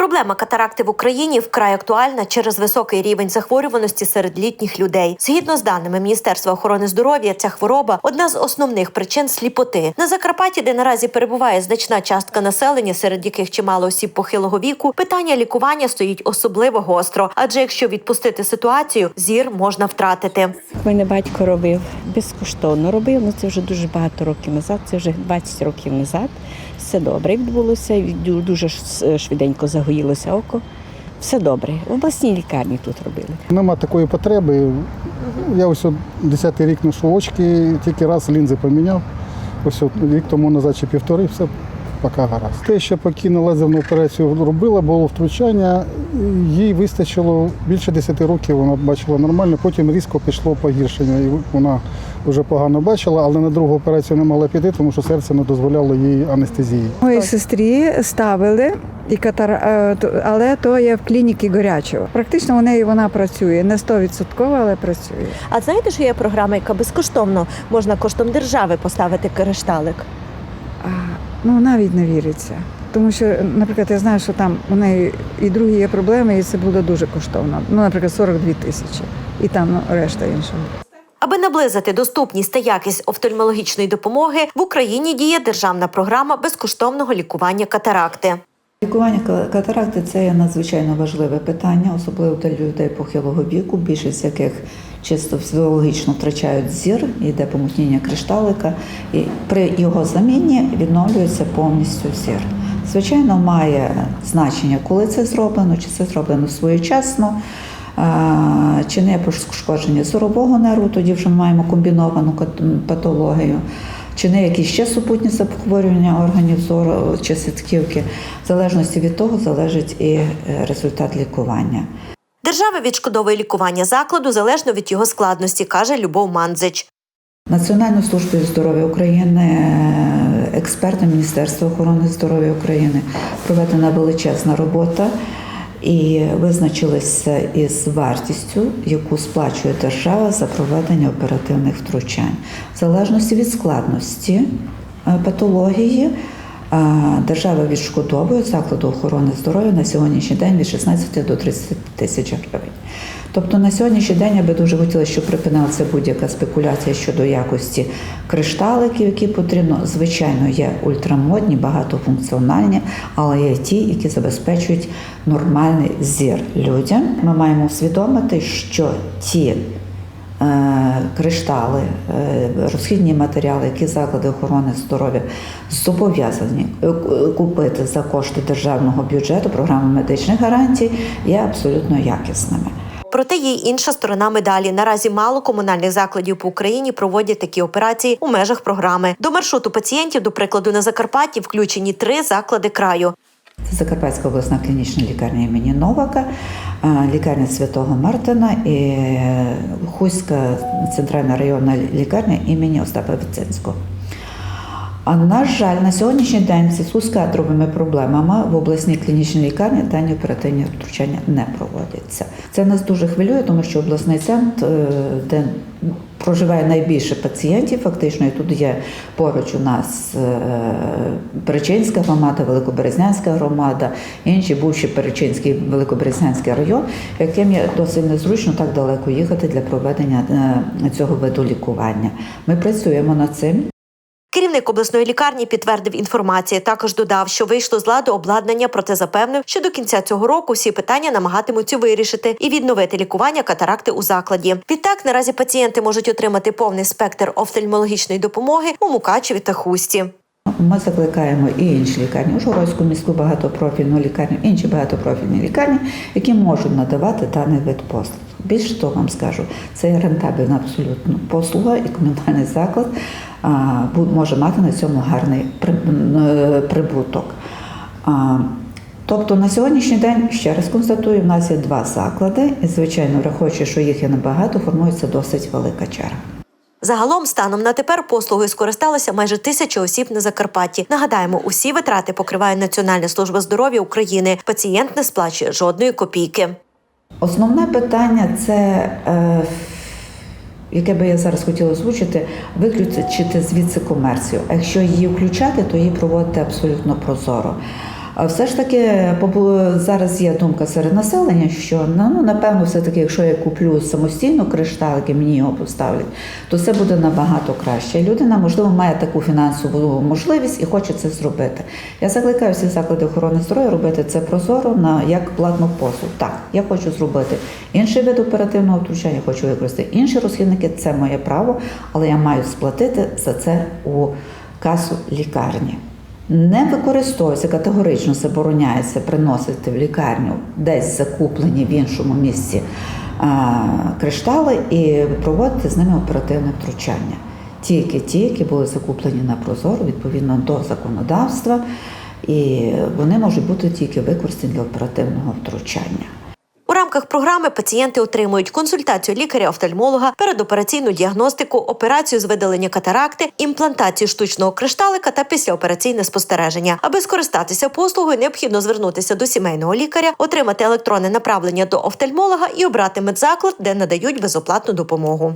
Проблема катаракти в Україні вкрай актуальна через високий рівень захворюваності серед літніх людей. Згідно з даними Міністерства охорони здоров'я, ця хвороба одна з основних причин сліпоти. На Закарпатті, де наразі перебуває значна частка населення, серед яких чимало осіб похилого віку, питання лікування стоїть особливо гостро. Адже якщо відпустити ситуацію, зір можна втратити. Мене батько робив безкоштовно робив, ну це вже дуже багато років назад, це вже 20 років назад. Все добре відбулося, дуже швиденько загоїлося око. Все добре. В обласній лікарні тут робили. Нема такої потреби. Я ось 10-й рік ношу очки, тільки раз лінзи поміняв. Ось рік тому назад чи півтори, все поки гаразд. Те, що покинула лазерну операцію робила, було втручання. Їй вистачило більше 10 років, вона бачила нормально, потім різко пішло погіршення. І вона вже погано бачила, але на другу операцію не могла піти, тому що серце не дозволяло їй анестезії. Моїй сестрі ставили і катар... е, але то є в клініці Горячого. Практично у неї вона працює, не 100%, але працює. А знаєте, що є програма, яка безкоштовно можна коштом держави поставити кришталик? А, ну навіть не віриться. Тому що, наприклад, я знаю, що там у неї і другі є проблеми, і це буде дуже коштовно. Ну, наприклад, 42 тисячі, і там ну, решта іншого. Аби наблизити доступність та якість офтальмологічної допомоги, в Україні діє державна програма безкоштовного лікування катаракти. Лікування катаракти це є надзвичайно важливе питання, особливо для людей похилого віку, більшість яких чисто фізіологічно втрачають зір, йде помутніння кришталика, і при його заміні відновлюється повністю зір. Звичайно, має значення, коли це зроблено, чи це зроблено своєчасно, чи не пошкодження зорового нерву, тоді вже ми маємо комбіновану патологію чи не якісь ще супутні захворювання органів зору чи сітківки. В залежності від того залежить і е, результат лікування. Держава відшкодовує лікування закладу залежно від його складності, каже Любов Мандзич. Національною службою здоров'я України, е, експертами Міністерства охорони здоров'я України проведена величезна робота і визначилися із вартістю, яку сплачує держава за проведення оперативних втручань. В залежності від складності е, патології. е, Держава відшкодовує закладу охорони здоров'я на сьогоднішній день від 16 до 30 тисяч гривень. Тобто на сьогоднішній день я би дуже хотіла, щоб припинилася будь-яка спекуляція щодо якості кришталиків, які потрібно. Звичайно, є ультрамодні, багатофункціональні, але є ті, які забезпечують нормальний зір людям. Ми маємо усвідомити, що ті е, криштали, е, розхідні матеріали, які заклади охорони здоров'я зобов'язані е, купити за кошти державного бюджету програми медичних гарантій, є абсолютно якісними. Проте є інша сторона медалі. Наразі мало комунальних закладів по Україні проводять такі операції у межах програми. До маршруту пацієнтів, до прикладу, на Закарпатті включені три заклади краю. Це Закарпатська обласна клінічна лікарня імені Новака, лікарня Святого Мартина і е, Хуська центральна районна лікарня імені Остапа Віцинського. А на жаль, на сьогоднішній день зв'язку з кадровими проблемами в обласній клінічній лікарні дані оперативні втручання не проводяться. Це нас дуже хвилює, тому що обласний центр, е, де проживає найбільше пацієнтів, фактично, і тут є поруч у нас е, Перечинська громада, Великоберезнянська громада, інші бувші Перечинський Великоберезнянський район, яким є досить незручно так далеко їхати для проведення е, цього виду лікування. Ми працюємо над цим. Керівник обласної лікарні підтвердив інформацію. Також додав, що вийшло з ладу обладнання, проте запевнив, що до кінця цього року всі питання намагатимуться вирішити і відновити лікування катаракти у закладі. Відтак наразі пацієнти можуть отримати повний спектр офтальмологічної допомоги у Мукачеві та Хусті. Ми закликаємо і інші лікарні, Ужгородську міську багатопрофільну лікарню, інші багатопрофільні лікарні, які можуть надавати даний вид послуг. Більше того вам скажу, це рентабельна абсолютно послуга і комунальний заклад може мати на цьому гарний е, прибуток. Тобто на сьогоднішній день, ще раз констатую, в нас є два заклади, і звичайно, враховуючи, що їх є набагато, формується досить велика черга. Загалом, станом на тепер послугою скористалося майже тисяча осіб на Закарпатті. Нагадаємо, усі витрати покриває Національна служба здоров'я України. Пацієнт не сплачує жодної копійки. Основне питання це, е, яке би я зараз хотіла озвучити, виключити звідси комерцію. Якщо її включати, то її проводити абсолютно прозоро. А все ж таки зараз є думка серед населення, що ну, ну, напевно, все-таки, якщо я куплю самостійно кришталик і мені його поставлять, то це буде набагато краще. Людина, можливо, має таку фінансову можливість і хоче це зробити. Я закликаю всі заклади охорони здоров'я робити це прозоро на як платну послуг. Так, я хочу зробити інший вид оперативного втручання, хочу використати інші розхідники, це моє право, але я маю сплатити за це у касу лікарні. Не використовується категорично забороняється приносити в лікарню десь закуплені в іншому місці а, криштали і проводити з ними оперативне втручання. Тільки ті, які були закуплені на прозоро відповідно до законодавства, і вони можуть бути тільки використані для оперативного втручання. Рамках програми пацієнти отримують консультацію лікаря-офтальмолога, передопераційну діагностику, операцію з видалення катаракти, імплантацію штучного кришталика та післяопераційне спостереження. Аби скористатися послугою, необхідно звернутися до сімейного лікаря, отримати електронне направлення до офтальмолога і обрати медзаклад, де надають безоплатну допомогу.